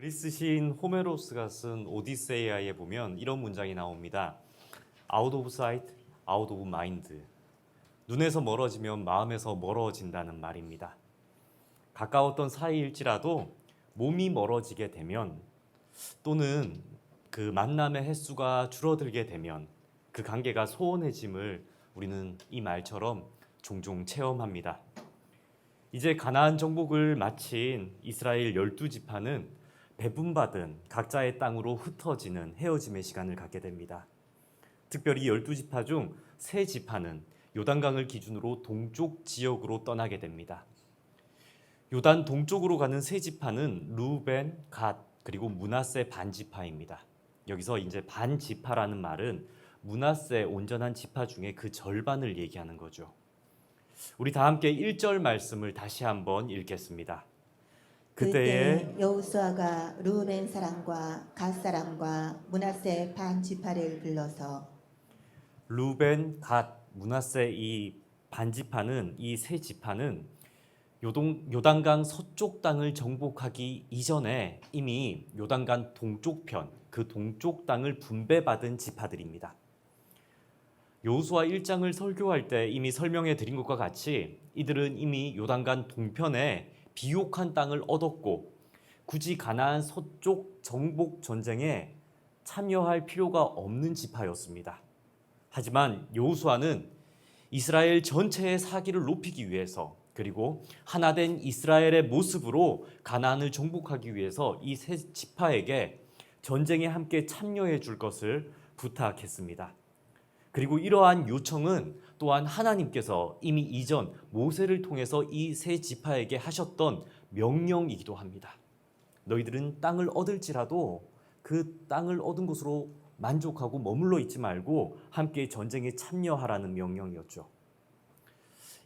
그리스 시인 호메로스가 쓴 오디세이아에 보면 이런 문장이 나옵니다. Out of sight, out of mind. 눈에서 멀어지면 마음에서 멀어진다는 말입니다. 가까웠던 사이일지라도 몸이 멀어지게 되면 또는 그 만남의 횟수가 줄어들게 되면 그 관계가 소원해짐을 우리는 이 말처럼 종종 체험합니다. 이제 가나안 정복을 마친 이스라엘 열두 지파는 배분받은 각자의 땅으로 흩어지는 헤어짐의 시간을 갖게 됩니다. 특별히 열두 지파 중 세 지파는 요단강을 기준으로 동쪽 지역으로 떠나게 됩니다. 요단 동쪽으로 가는 세 지파는 루벤, 갓 그리고 문하세 반 지파입니다. 여기서 이제 반 지파라는 말은 문하세 온전한 지파 중에 그 절반을 얘기하는 거죠. 우리 다 함께 1절 말씀을 다시 한번 읽겠습니다. 그때에 그때 여호수아가 루벤 사람과 갓 사람과 문하세 반 지파를 불러서 루벤, 갓, 문하세 이 반지파는 이 세 지파는 요동, 요단강 서쪽 땅을 정복하기 이전에 이미 요단강 동쪽 편, 그 동쪽 땅을 분배받은 지파들입니다. 여호수아 1장을 설교할 때 이미 설명해 드린 것과 같이 이들은 이미 요단강 동편에 비옥한 땅을 얻었고 굳이 가나안 서쪽 정복 전쟁에 참여할 필요가 없는 지파였습니다. 하지만 여호수아는 이스라엘 전체의 사기를 높이기 위해서 그리고 하나된 이스라엘의 모습으로 가나안을 정복하기 위해서 이 세 지파에게 전쟁에 함께 참여해 줄 것을 부탁했습니다. 그리고 이러한 요청은 또한 하나님께서 이미 이전 모세를 통해서 이 세 지파에게 하셨던 명령이기도 합니다. 너희들은 땅을 얻을지라도 그 땅을 얻은 곳으로 만족하고 머물러 있지 말고 함께 전쟁에 참여하라는 명령이었죠.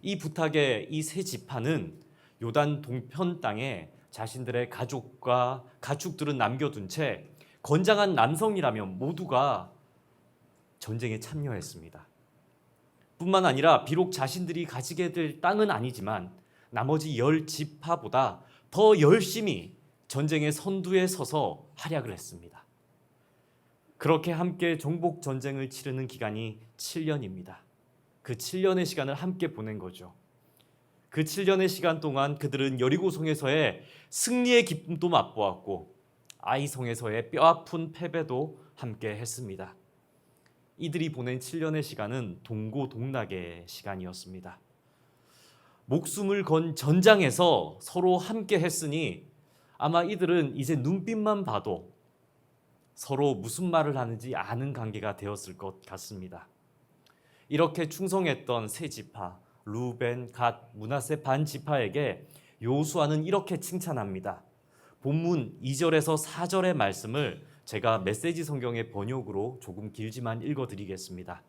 이 부탁에 이 세 지파는 요단 동편 땅에 자신들의 가족과 가축들은 남겨둔 채 건장한 남성이라면 모두가 전쟁에 참여했습니다. 뿐만 아니라 비록 자신들이 가지게 될 땅은 아니지만 나머지 열 지파보다 더 열심히 전쟁의 선두에 서서 활약을 했습니다. 그렇게 함께 정복 전쟁을 치르는 기간이 7년입니다. 그 7년의 시간을 함께 보낸 거죠. 그 7년의 시간 동안 그들은 여리고성에서의 승리의 기쁨도 맛보았고 아이성에서의 뼈아픈 패배도 함께 했습니다. 이들이 보낸 7년의 시간은 동고동락의 시간이었습니다. 목숨을 건 전장에서 서로 함께 했으니 아마 이들은 이제 눈빛만 봐도 서로 무슨 말을 하는지 아는 관계가 되었을 것 같습니다. 이렇게 충성했던 세 지파 루벤, 갓, 문하세 반 지파에게 요수아는 이렇게 칭찬합니다. 본문 2절에서 4절의 말씀을 제가 메시지 성경의 번역으로 조금 길지만 읽어 드리겠습니다.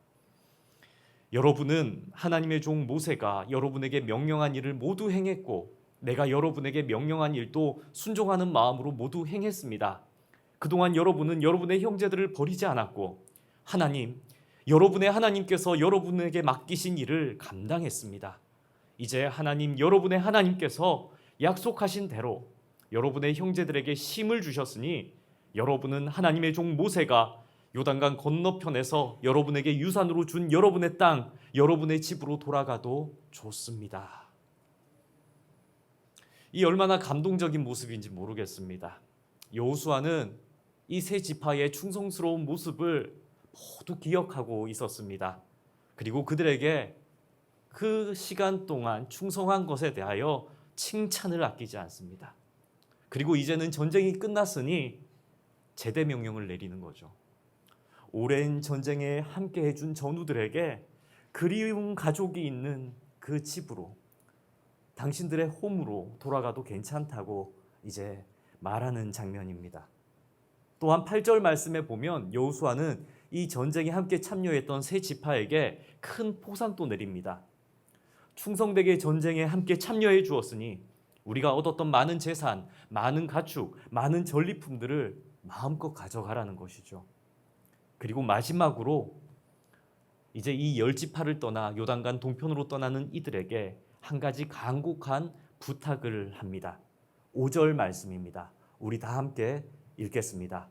여러분은 하나님의 종 모세가 여러분에게 명령한 일을 모두 행했고 내가 여러분에게 명령한 일도 순종하는 마음으로 모두 행했습니다. 그동안 여러분은 여러분의 형제들을 버리지 않았고 하나님 여러분의 하나님께서 여러분에게 맡기신 일을 감당했습니다. 이제 하나님 여러분의 하나님께서 약속하신 대로 여러분의 형제들에게 힘을 주셨으니 여러분은 하나님의 종 모세가 요단강 건너편에서 여러분에게 유산으로 준 여러분의 땅, 여러분의 집으로 돌아가도 좋습니다. 이 얼마나 감동적인 모습인지 모르겠습니다. 여호수아는 이 세 지파의 충성스러운 모습을 모두 기억하고 있었습니다. 그리고 그들에게 그 시간 동안 충성한 것에 대하여 칭찬을 아끼지 않습니다. 그리고 이제는 전쟁이 끝났으니 제대 명령을 내리는 거죠. 오랜 전쟁에 함께 해준 전우들에게 그리운 가족이 있는 그 집으로 당신들의 홈으로 돌아가도 괜찮다고 이제 말하는 장면입니다. 또한 8절 말씀에 보면 여호수아는 이 전쟁에 함께 참여했던 세 지파에게 큰 포상도 내립니다. 충성되게 전쟁에 함께 참여해 주었으니 우리가 얻었던 많은 재산, 많은 가축, 많은 전리품들을 마음껏 가져가라는 것이죠. 그리고 마지막으로 이제 이 열 지파를 떠나 요단강 동편으로 떠나는 이들에게 한 가지 간곡한 부탁을 합니다. 5절 말씀입니다. 우리 다 함께 읽겠습니다.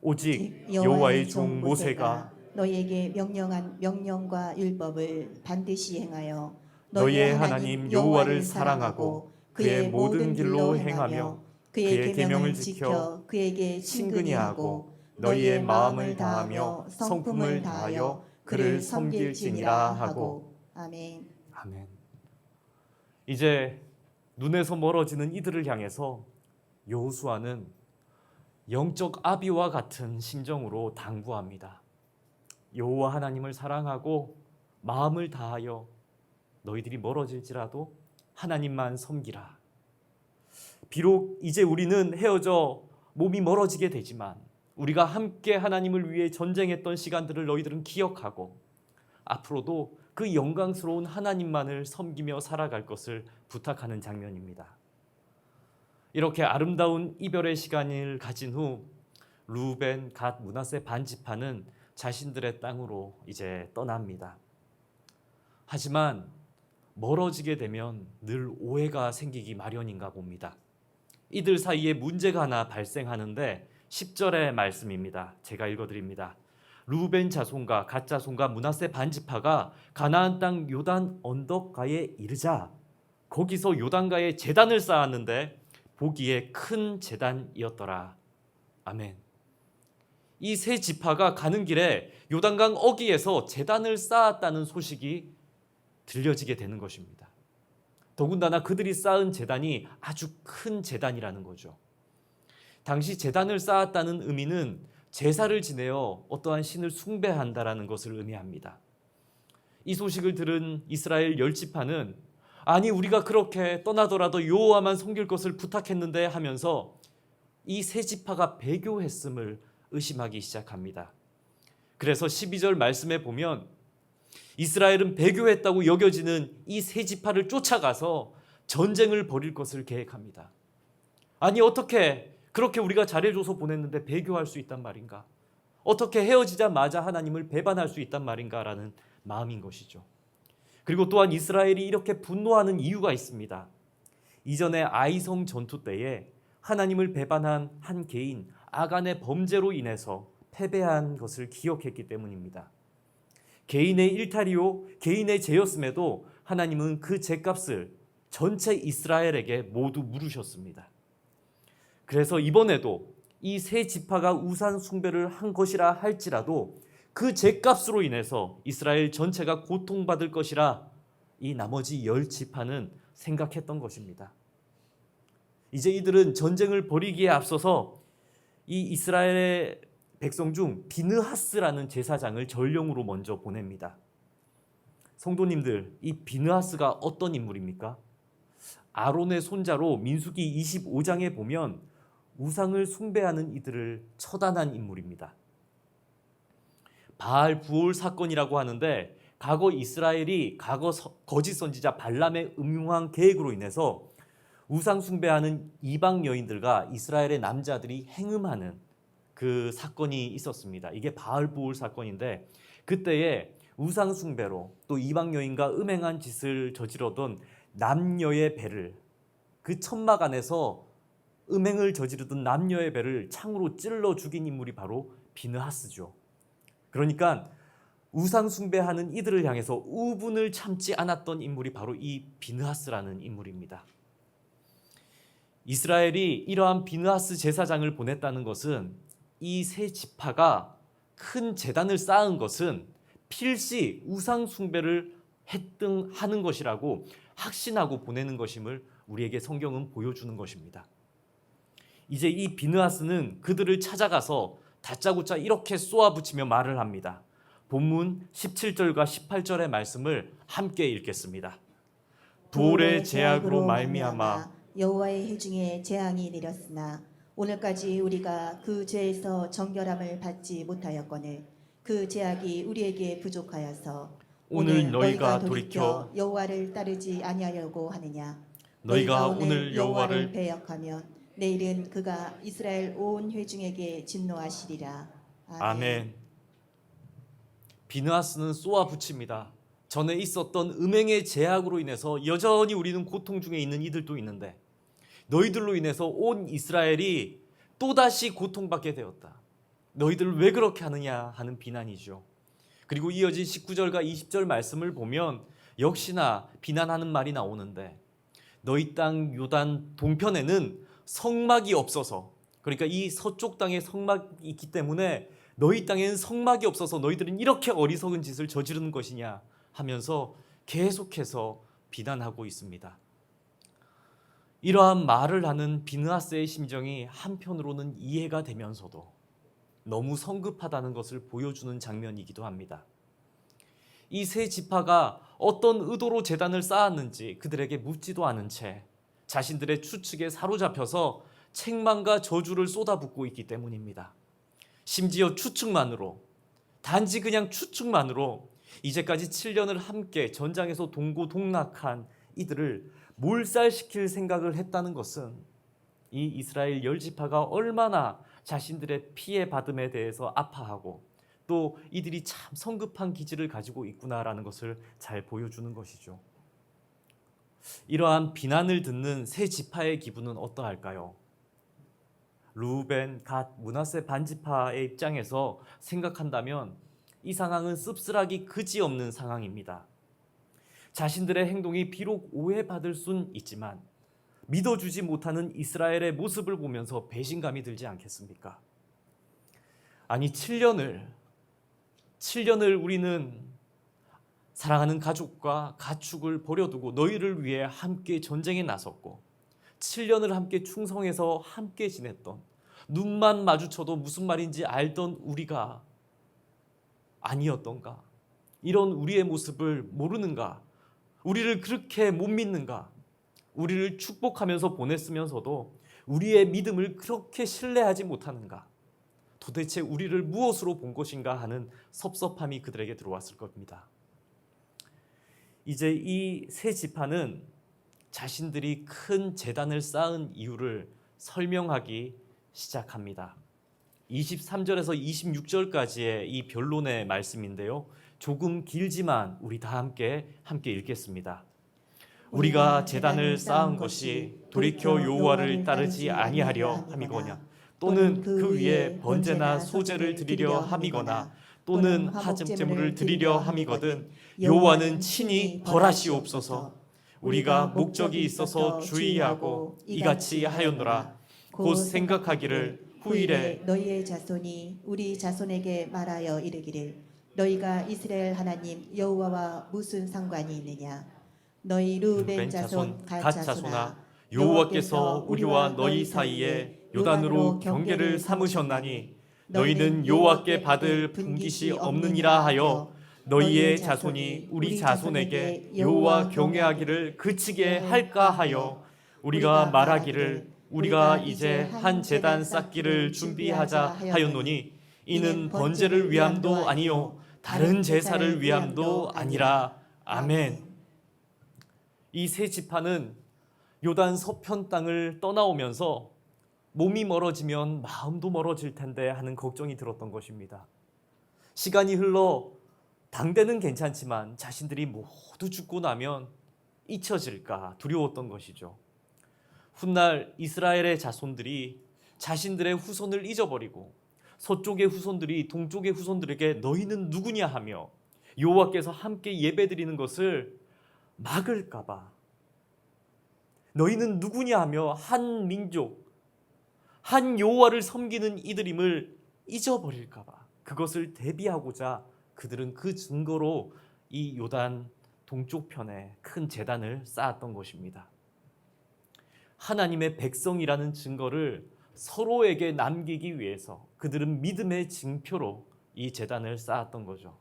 오직 예, 여호와의 종 모세가 너희에게 명령한 명령과 율법을 반드시 행하여 너희의 하나님 여호와를 사랑하고 그의 모든 길로 행하며 그의 계명을 지켜 그에게 친근히 하고 너희의 마음을 다하며 성품을 다하여 그를 섬길지니라 하고 아멘. 아멘. 이제 눈에서 멀어지는 이들을 향해서 여호수아는 영적 아비와 같은 심정으로 당부합니다. 여호와 하나님을 사랑하고 마음을 다하여 너희들이 멀어질지라도 하나님만 섬기라. 비록 이제 우리는 헤어져 몸이 멀어지게 되지만 우리가 함께 하나님을 위해 전쟁했던 시간들을 너희들은 기억하고 앞으로도 그 영광스러운 하나님만을 섬기며 살아갈 것을 부탁하는 장면입니다. 이렇게 아름다운 이별의 시간을 가진 후 루벤, 갓, 문하세 반지파는 자신들의 땅으로 이제 떠납니다. 하지만 멀어지게 되면 늘 오해가 생기기 마련인가 봅니다. 이들 사이에 문제가 하나 발생하는데 10절의 말씀입니다. 제가 읽어드립니다. 루벤 자손과 갓 자손과 문하세 반지파가 가나안 땅 요단 언덕가에 이르자 거기서 요단가에 제단을 쌓았는데 보기에 큰 제단이었더라. 아멘. 이 세 지파가 가는 길에 요단강 어귀에서 제단을 쌓았다는 소식이 들려지게 되는 것입니다. 더군다나 그들이 쌓은 제단이 아주 큰 제단이라는 거죠. 당시 제단을 쌓았다는 의미는 제사를 지내어 어떠한 신을 숭배한다라는 것을 의미합니다. 이 소식을 들은 이스라엘 열 지파는 아니 우리가 그렇게 떠나더라도 여호와만 섬길 것을 부탁했는데 하면서 이 세 지파가 배교했음을 의심하기 시작합니다. 그래서 12절 말씀에 보면 이스라엘은 배교했다고 여겨지는 이 세 지파를 쫓아가서 전쟁을 벌일 것을 계획합니다. 아니 어떻게 그렇게 우리가 잘해줘서 보냈는데 배교할 수 있단 말인가? 어떻게 헤어지자마자 하나님을 배반할 수 있단 말인가라는 마음인 것이죠. 그리고 또한 이스라엘이 이렇게 분노하는 이유가 있습니다. 이전에 아이성 전투 때에 하나님을 배반한 한 개인 아간의 범죄로 인해서 패배한 것을 기억했기 때문입니다. 개인의 일탈이요 개인의 죄였음에도 하나님은 그 죄값을 전체 이스라엘에게 모두 물으셨습니다. 그래서 이번에도 이 세 지파가 우산 숭배를 한 것이라 할지라도 그 죄값으로 인해서 이스라엘 전체가 고통받을 것이라 이 나머지 열 지파는 생각했던 것입니다. 이제 이들은 전쟁을 벌이기에 앞서서 이 이스라엘의 백성 중 비느하스라는 제사장을 전령으로 먼저 보냅니다. 성도님들, 이 비느하스가 어떤 인물입니까? 아론의 손자로 민수기 25장에 보면 우상을 숭배하는 이들을 처단한 인물입니다. 바알 부올 사건이라고 하는데 과거 이스라엘이 과거 서- 거짓 선지자 발람의 음흉한 계획으로 인해서 우상 숭배하는 이방 여인들과 이스라엘의 남자들이 행음하는 그 사건이 있었습니다. 이게 바알 부올 사건인데 그때에 우상 숭배로 또 이방 여인과 음행한 짓을 저지르던 남녀의 배를 그 천막 안에서 음행을 저지르던 남녀의 배를 창으로 찔러 죽인 인물이 바로 비느하스죠. 그러니까 우상 숭배하는 이들을 향해서 우분을 참지 않았던 인물이 바로 이 비느하스라는 인물입니다. 이스라엘이 이러한 비느하스 제사장을 보냈다는 것은 이 세 지파가 큰 재단을 쌓은 것은 필시 우상 숭배를 했등 하는 것이라고 확신하고 보내는 것임을 우리에게 성경은 보여주는 것입니다. 이제 이 비느하스는 그들을 찾아가서 다짜고짜 이렇게 쏘아붙이며 말을 합니다. 본문 17절과 18절의 말씀을 함께 읽겠습니다. 돌의 제약으로 말미암아 여호와의 해중에 재앙이 내렸으나 오늘까지 우리가 그 죄에서 정결함을 받지 못하였거늘 그 제약이 우리에게 부족하여서 오늘 너희가 돌이켜 여호와를 따르지 아니하려고 하느냐 너희가 오늘 여호와를 배역하면 내일은 그가 이스라엘 온 회중에게 진노하시리라 아멘. 비느하스는 쏘아 붙입니다. 전에 있었던 음행의 제약으로 인해서 여전히 우리는 고통 중에 있는 이들도 있는데 너희들로 인해서 온 이스라엘이 또다시 고통받게 되었다. 너희들 왜 그렇게 하느냐 하는 비난이죠. 그리고 이어진 19절과 20절 말씀을 보면 역시나 비난하는 말이 나오는데 너희 땅 요단 동편에는 성막이 없어서 그러니까 이 서쪽 땅에 성막이 있기 때문에 너희 땅에는 성막이 없어서 너희들은 이렇게 어리석은 짓을 저지르는 것이냐 하면서 계속해서 비난하고 있습니다. 이러한 말을 하는 비느하스의 심정이 한편으로는 이해가 되면서도 너무 성급하다는 것을 보여주는 장면이기도 합니다. 이 세 지파가 어떤 의도로 재단을 쌓았는지 그들에게 묻지도 않은 채 자신들의 추측에 사로잡혀서 책망과 저주를 쏟아붓고 있기 때문입니다. 심지어 추측만으로 단지 그냥 추측만으로 이제까지 7년을 함께 전장에서 동고동락한 이들을 몰살시킬 생각을 했다는 것은 이 이스라엘 열 지파가 얼마나 자신들의 피해 받음에 대해서 아파하고 또 이들이 참 성급한 기질을 가지고 있구나라는 것을 잘 보여주는 것이죠. 이러한 비난을 듣는 세 지파의 기분은 어떠할까요? 루벤, 갓, 문하세 반지파의 입장에서 생각한다면 이 상황은 씁쓸하기 그지없는 상황입니다. 자신들의 행동이 비록 오해받을 순 있지만 믿어주지 못하는 이스라엘의 모습을 보면서 배신감이 들지 않겠습니까? 아니 7년을 7년을 우리는 사랑하는 가족과 가축을 버려두고 너희를 위해 함께 전쟁에 나섰고 7년을 함께 충성해서 함께 지냈던 눈만 마주쳐도 무슨 말인지 알던 우리가 아니었던가? 이런 우리의 모습을 모르는가? 우리를 그렇게 못 믿는가? 우리를 축복하면서 보냈으면서도 우리의 믿음을 그렇게 신뢰하지 못하는가? 도대체 우리를 무엇으로 본 것인가 하는 섭섭함이 그들에게 들어왔을 겁니다. 이제 이 세 지파는 자신들이 큰 재단을 쌓은 이유를 설명하기 시작합니다. 23절에서 26절까지의 이 변론의 말씀인데요. 조금 길지만 우리 다 함께 함께 읽겠습니다. 우리가 재단을 쌓은 것이 돌이켜 여호와를 따르지 아니하려 함이거냐? 또는 그 위에 번제나 소제를 드리려 함이거나 또는 하점제물을 드리려 함이거든 여호와는 친히 벌하시옵소서. 우리가 목적이 있어서 주의하고 이같이 하였노라. 곧 생각하기를 후일에 너희의 자손이 우리 자손에게 말하여 이르기를 너희가 이스라엘 하나님 여호와와 무슨 상관이 있느냐? 너희 루벤 자손 갓 자손아 여호와께서 우리와 너희 사이에 요단으로 경계를 삼으셨나니 너희는 여호와께 받을 분깃이 없느니라 하여 너희의 자손이 우리 자손에게 여호와 경외하기를 그치게 할까 하여 우리가 말하기를 우리가 이제 한 제단 쌓기를 준비하자 하였노니 이는 번제를 위함도 아니요 다른 제사를 위함도 아니라 아멘. 이 세 지파는 요단 서편 땅을 떠나오면서 몸이 멀어지면 마음도 멀어질 텐데 하는 걱정이 들었던 것입니다. 시간이 흘러 당대는 괜찮지만 자신들이 모두 죽고 나면 잊혀질까 두려웠던 것이죠. 훗날 이스라엘의 자손들이 자신들의 후손을 잊어버리고 서쪽의 후손들이 동쪽의 후손들에게 너희는 누구냐 하며 여호와께서 함께 예배드리는 것을 막을까 봐 너희는 누구냐 하며 한 민족 한 여호와를 섬기는 이들임을 잊어버릴까 봐 그것을 대비하고자 그들은 그 증거로 이 요단 동쪽 편에 큰 재단을 쌓았던 것입니다. 하나님의 백성이라는 증거를 서로에게 남기기 위해서 그들은 믿음의 징표로 이 재단을 쌓았던 거죠.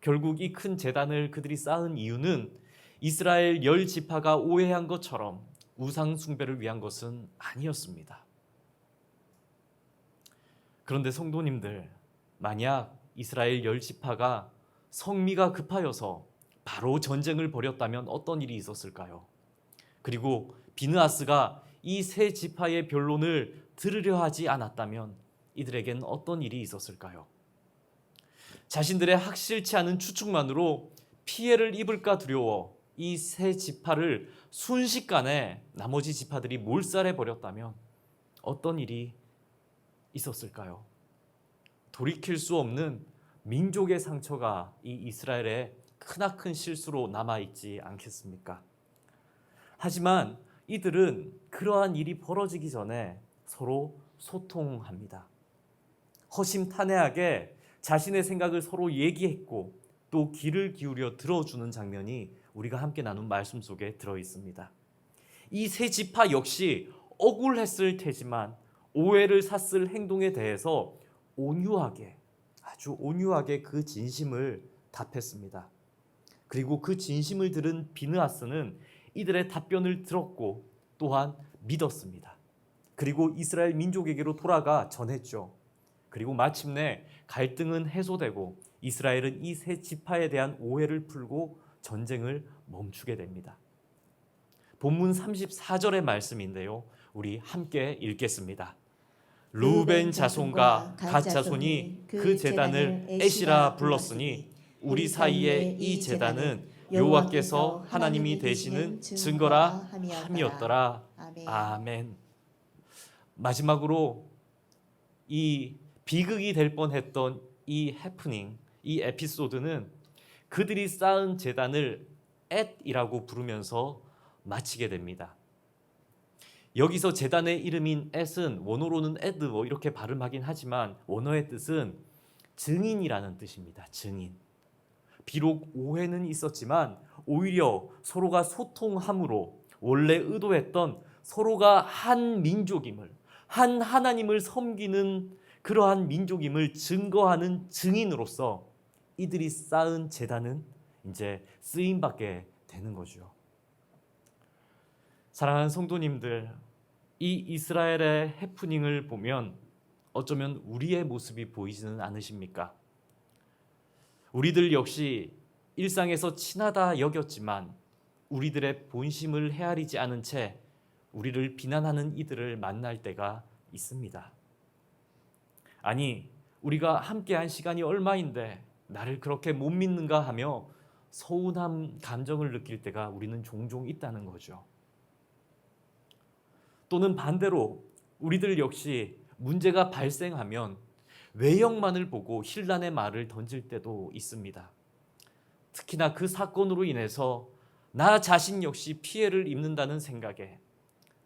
결국 이 큰 재단을 그들이 쌓은 이유는 이스라엘 열 지파가 오해한 것처럼 우상 숭배를 위한 것은 아니었습니다. 그런데 성도님들, 만약 이스라엘 열 지파가 성미가 급하여서 바로 전쟁을 벌였다면 어떤 일이 있었을까요? 그리고 비느하스가 이 세 지파의 변론을 들으려 하지 않았다면 이들에겐 어떤 일이 있었을까요? 자신들의 확실치 않은 추측만으로 피해를 입을까 두려워 이 세 지파를 순식간에 나머지 지파들이 몰살해 버렸다면 어떤 일이 있었을까요? 돌이킬 수 없는 민족의 상처가 이 이스라엘의 크나큰 실수로 남아 있지 않겠습니까? 하지만 이들은 그러한 일이 벌어지기 전에 서로 소통합니다. 허심탄회하게 자신의 생각을 서로 얘기했고 또 귀를 기울여 들어주는 장면이 우리가 함께 나눈 말씀 속에 들어 있습니다. 이 세 지파 역시 억울했을 테지만 오해를 샀을 행동에 대해서 온유하게 아주 온유하게 그 진심을 답했습니다. 그리고 그 진심을 들은 비느하스는 이들의 답변을 들었고 또한 믿었습니다. 그리고 이스라엘 민족에게로 돌아가 전했죠. 그리고 마침내 갈등은 해소되고 이스라엘은 이 세 지파에 대한 오해를 풀고 전쟁을 멈추게 됩니다. 본문 34절의 말씀인데요. 우리 함께 읽겠습니다. 루벤 자손과 갓 자손이 그 재단을 에시라 불렀으니 우리 사이에 이 재단은 여호와께서 하나님이 되시는 증거라 함이었더라. 아멘. 마지막으로 이 비극이 될 뻔했던 이 해프닝, 이 에피소드는 그들이 쌓은 재단을 엣이라고 부르면서 마치게 됩니다. 여기서 재단의 이름인 엣은 원어로는 에드 뭐 이렇게 발음하긴 하지만 원어의 뜻은 증인이라는 뜻입니다. 증인. 비록 오해는 있었지만 오히려 서로가 소통함으로 원래 의도했던 서로가 한 민족임을 한 하나님을 섬기는 그러한 민족임을 증거하는 증인으로서 이들이 쌓은 재단은 이제 쓰임 받게 되는 거죠. 사랑하는 성도님들, 이 이스라엘의 해프닝을 보면 어쩌면 우리의 모습이 보이지는 않으십니까? 우리들 역시 일상에서 친하다 여겼지만 우리들의 본심을 헤아리지 않은 채 우리를 비난하는 이들을 만날 때가 있습니다. 아니, 우리가 함께한 시간이 얼마인데 나를 그렇게 못 믿는가 하며 서운함 감정을 느낄 때가 우리는 종종 있다는 거죠. 또는 반대로 우리들 역시 문제가 발생하면 외형만을 보고 힐난의 말을 던질 때도 있습니다. 특히나 그 사건으로 인해서 나 자신 역시 피해를 입는다는 생각에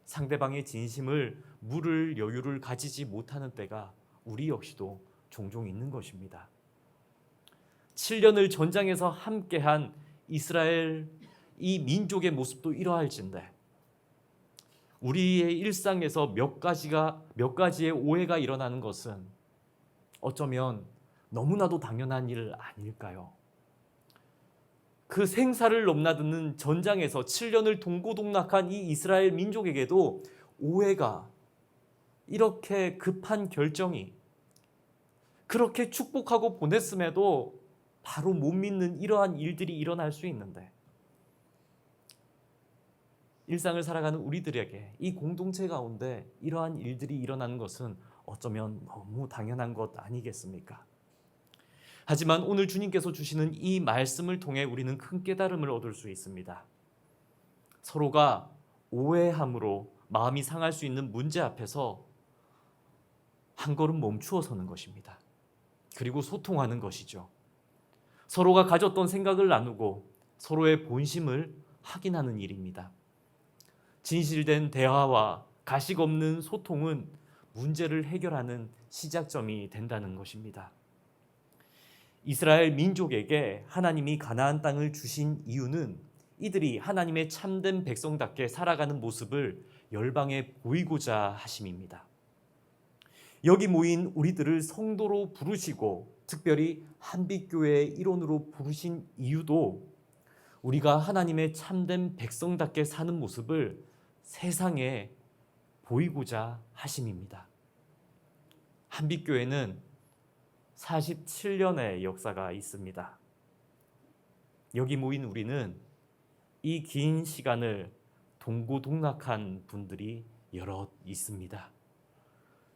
상대방의 진심을 물을 여유를 가지지 못하는 때가 우리 역시도 종종 있는 것입니다. 7년을 전장에서 함께한 이스라엘 이 민족의 모습도 이러할진데 우리의 일상에서 몇 가지가 몇 가지의 오해가 일어나는 것은 어쩌면 너무나도 당연한 일 아닐까요? 그 생사를 넘나드는 전장에서 7년을 동고동락한 이 이스라엘 민족에게도 오해가 이렇게 급한 결정이 그렇게 축복하고 보냈음에도 바로 못 믿는 이러한 일들이 일어날 수 있는데 일상을 살아가는 우리들에게 이 공동체 가운데 이러한 일들이 일어나는 것은 어쩌면 너무 당연한 것 아니겠습니까? 하지만 오늘 주님께서 주시는 이 말씀을 통해 우리는 큰 깨달음을 얻을 수 있습니다. 서로가 오해함으로 마음이 상할 수 있는 문제 앞에서 한 걸음 멈추어 서는 것입니다. 그리고 소통하는 것이죠. 서로가 가졌던 생각을 나누고 서로의 본심을 확인하는 일입니다. 진실된 대화와 가식 없는 소통은 문제를 해결하는 시작점이 된다는 것입니다. 이스라엘 민족에게 하나님이 가나안 땅을 주신 이유는 이들이 하나님의 참된 백성답게 살아가는 모습을 열방에 보이고자 하심입니다. 여기 모인 우리들을 성도로 부르시고 특별히 한빛교회의 일원으로 부르신 이유도 우리가 하나님의 참된 백성답게 사는 모습을 세상에 보이고자 하심입니다. 한빛교회는 47년의 역사가 있습니다. 여기 모인 우리는 이 긴 시간을 동고동락한 분들이 여럿 있습니다.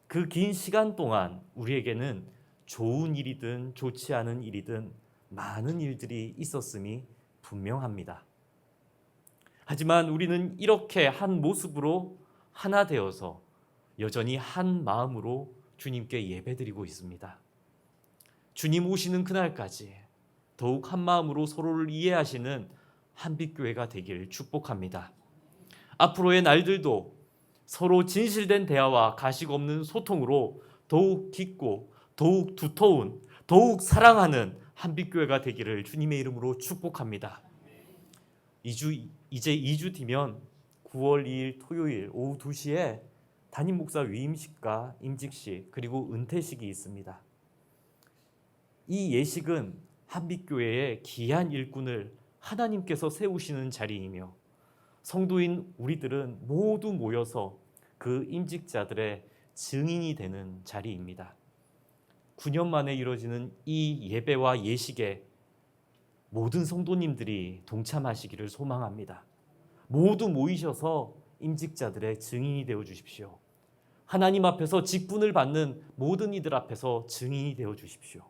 그 긴 시간 동안 우리에게는 좋은 일이든 좋지 않은 일이든 많은 일들이 있었음이 분명합니다. 하지만 우리는 이렇게 한 모습으로 하나 되어서 여전히 한 마음으로 주님께 예배드리고 있습니다. 주님 오시는 그날까지 더욱 한 마음으로 서로를 이해하시는 한빛교회가 되길 축복합니다. 앞으로의 날들도 서로 진실된 대화와 가식 없는 소통으로 더욱 깊고 더욱 두터운 더욱 사랑하는 한빛교회가 되기를 주님의 이름으로 축복합니다. 2주 이제 2주 뒤면 9월 2일 토요일 오후 2시에 담임 목사 위임식과 임직식 그리고 은퇴식이 있습니다. 이 예식은 한빛교회의 귀한 일꾼을 하나님께서 세우시는 자리이며 성도인 우리들은 모두 모여서 그 임직자들의 증인이 되는 자리입니다. 9년 만에 이루어지는 이 예배와 예식에 모든 성도님들이 동참하시기를 소망합니다. 모두 모이셔서 임직자들의 증인이 되어 주십시오. 하나님 앞에서 직분을 받는 모든 이들 앞에서 증인이 되어 주십시오.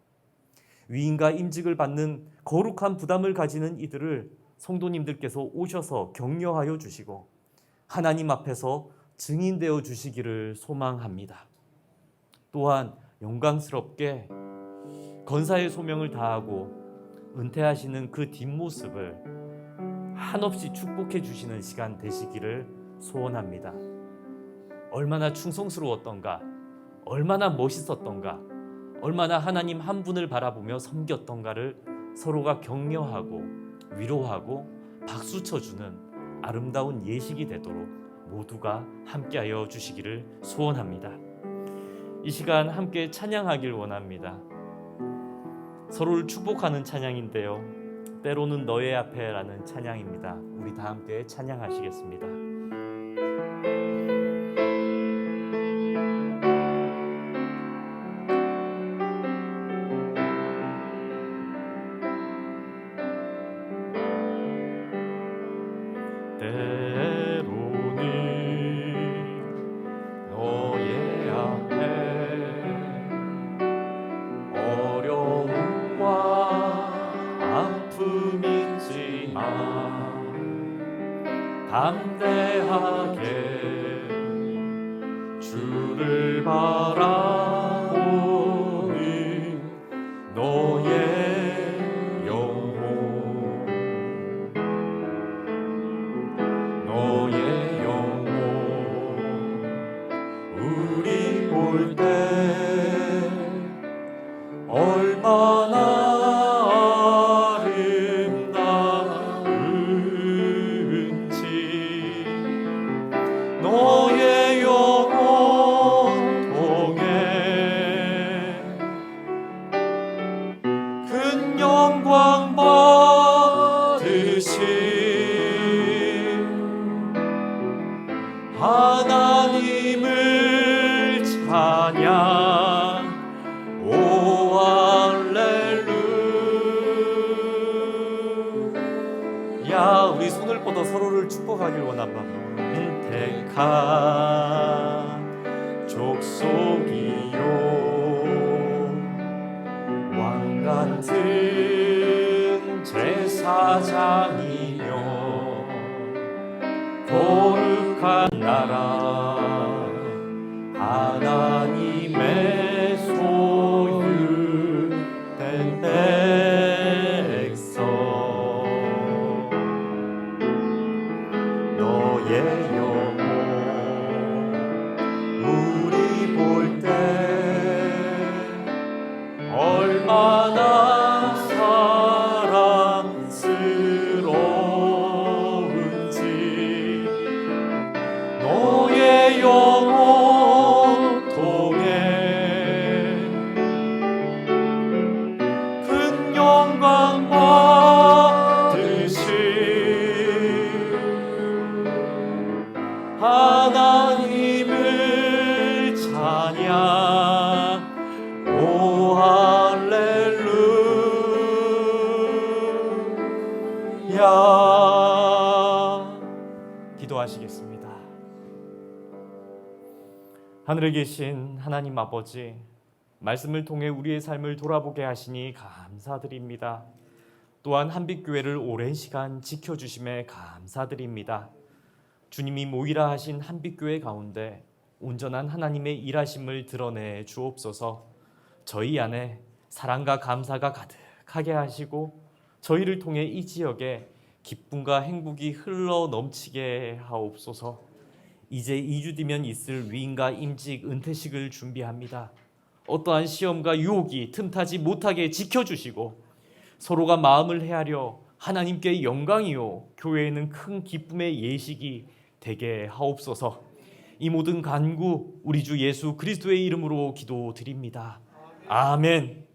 위임과 임직을 받는 거룩한 부담을 가지는 이들을 성도님들께서 오셔서 격려하여 주시고 하나님 앞에서 증인되어 주시기를 소망합니다. 또한 영광스럽게 건사의 소명을 다하고 은퇴하시는 그 뒷모습을 한없이 축복해 주시는 시간 되시기를 소원합니다. 얼마나 충성스러웠던가, 얼마나 멋있었던가, 얼마나 하나님 한 분을 바라보며 섬겼던가를 서로가 격려하고 위로하고 박수 쳐주는 아름다운 예식이 되도록 모두가 함께하여 주시기를 소원합니다. 이 시간 함께 찬양하길 원합니다. 서로를 축복하는 찬양인데요. 때로는 너의 앞에라는 찬양입니다. 우리 다 함께 찬양하시겠습니다. 담 찬양 오 할렐루야. 우리 손을 뻗어 서로를 축복하길 원합니다. 택한 족속이요. 왕 같은 얼마나 하늘에 계신 하나님 아버지 말씀을 통해 우리의 삶을 돌아보게 하시니 감사드립니다. 또한 한빛교회를 오랜 시간 지켜주심에 감사드립니다. 주님이 모이라 하신 한빛교회 가운데 온전한 하나님의 일하심을 드러내 주옵소서. 저희 안에 사랑과 감사가 가득하게 하시고 저희를 통해 이 지역에 기쁨과 행복이 흘러 넘치게 하옵소서. 이제 2주 뒤면 있을 위임과 임직 은퇴식을 준비합니다. 어떠한 시험과 유혹이 틈타지 못하게 지켜주시고 서로가 마음을 헤아려 하나님께 영광이요 교회에는 큰 기쁨의 예식이 되게 하옵소서. 이 모든 간구 우리 주 예수 그리스도의 이름으로 기도드립니다. 아멘.